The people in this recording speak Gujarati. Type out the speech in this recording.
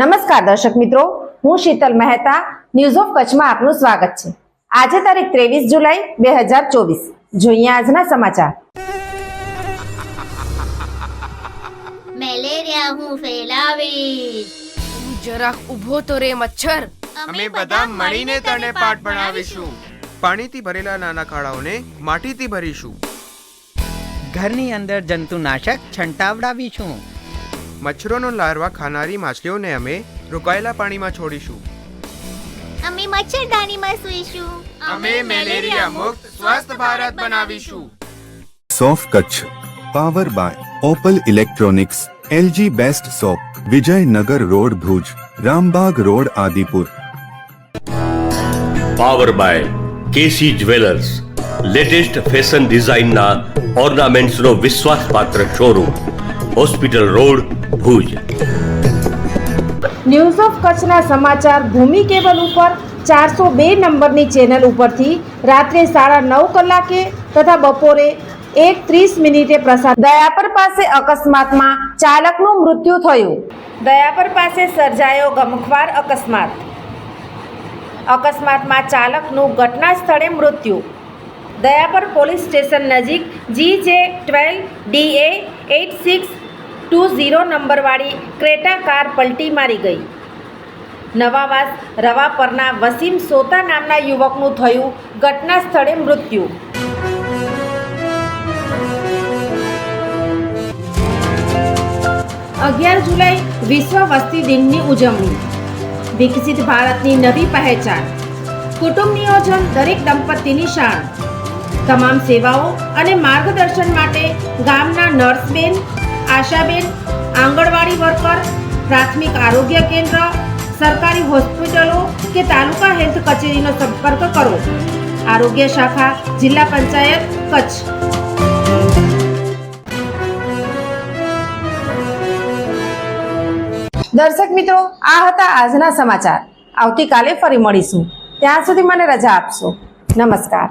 નમસ્કાર દર્શક મિત્રો હું શીતલ મહેતા ન્યૂઝ ઓફ કચ્છમાં આપનું સ્વાગત છે. આજે તારીખ ત્રેવીસ જુલાઈ બે હજાર ચોવીસ. જોઈએ આજના સમાચાર. મેલેરિયા હું ફેલાવીશ. તું જરાક ઊભો તો રે મચ્છર. અમે બધા મળીને તને પાઠ ભણાવીશું. પાણીથી ભરેલા નાના ખાડાઓને માટીથી ભરીશું. ઘરની અંદર જંતુનાશક છંટાવડાવીશું. મચ્છરોનો લાર્વા ખાનારી માછલીઓને અમે રોકાયેલા પાણીમાં છોડીશું. અમે મચ્છરદાનીમાં સૂઈશું. અમે મેલેરિયા મુક્ત સ્વસ્થ ભારત બનાવીશું. સોફ Kutch power by Opal electronics LG best shop Vijaynagar road Bhuj Rambag road Adipur. Power by KC jewellers latest fashion ડિઝાઇનના ઓર્નામેન્ટ્સનો વિશ્વાસપાત્ર showroom hospital road Bhuj. News of કચ્છના સમાચાર ભૂમિ કેબલ ઉપર ચારસો બે નંબરની ચેનલ ઉપરથી રાત્રે સાડા નવ કલાકે તથા બપોરે એક ત્રીસ મિનિટે પ્રસાર દયાપર પાસે અકસ્માતમાં ચાલકનું મૃત્યુ થયું. દયાપર પાસે સર્જાયો ગમખ્વાર અકસ્માત. અકસ્માતમાં ચાલકનું ઘટના સ્થળે મૃત્યુ. દયાપર પોલીસ સ્ટેશન નજીક G J twelve A eight six two zero નંબરવાળી Creta car પલટી મારી ગઈ. નવાવાસ રવા પરના વસીમ સોતા નામના યુવકનું થયું ઘટના સ્થળે મૃત્યુ. અગિયાર જુલાઈ વિશ્વ વસ્તી દિનની ઉજવણી. વિકસિત ભારતની નવી પહેચાન. કુટુંબ નિયોજન દરેક દંપતીની શાન. તમામ સેવાઓ અને માર્ગદર્શન માટે ગામના નર્સબેન આશાબેન, આંગણવાડી વર્કર, પ્રાથમિક આરોગ્ય કેન્દ્ર, સરકારી હોસ્પિટલો કે તાલુકા હેલ્થ કચેરીનો સંપર્ક કરો. આરોગ્ય શાખા, જિલ્લા પંચાયત, કચ્છ. દર્શક મિત્રો, આ હતા આજના સમાચાર. આવતીકાલે ફરી મળીશું. ત્યાં સુધી મને રજા આપશો. નમસ્કાર.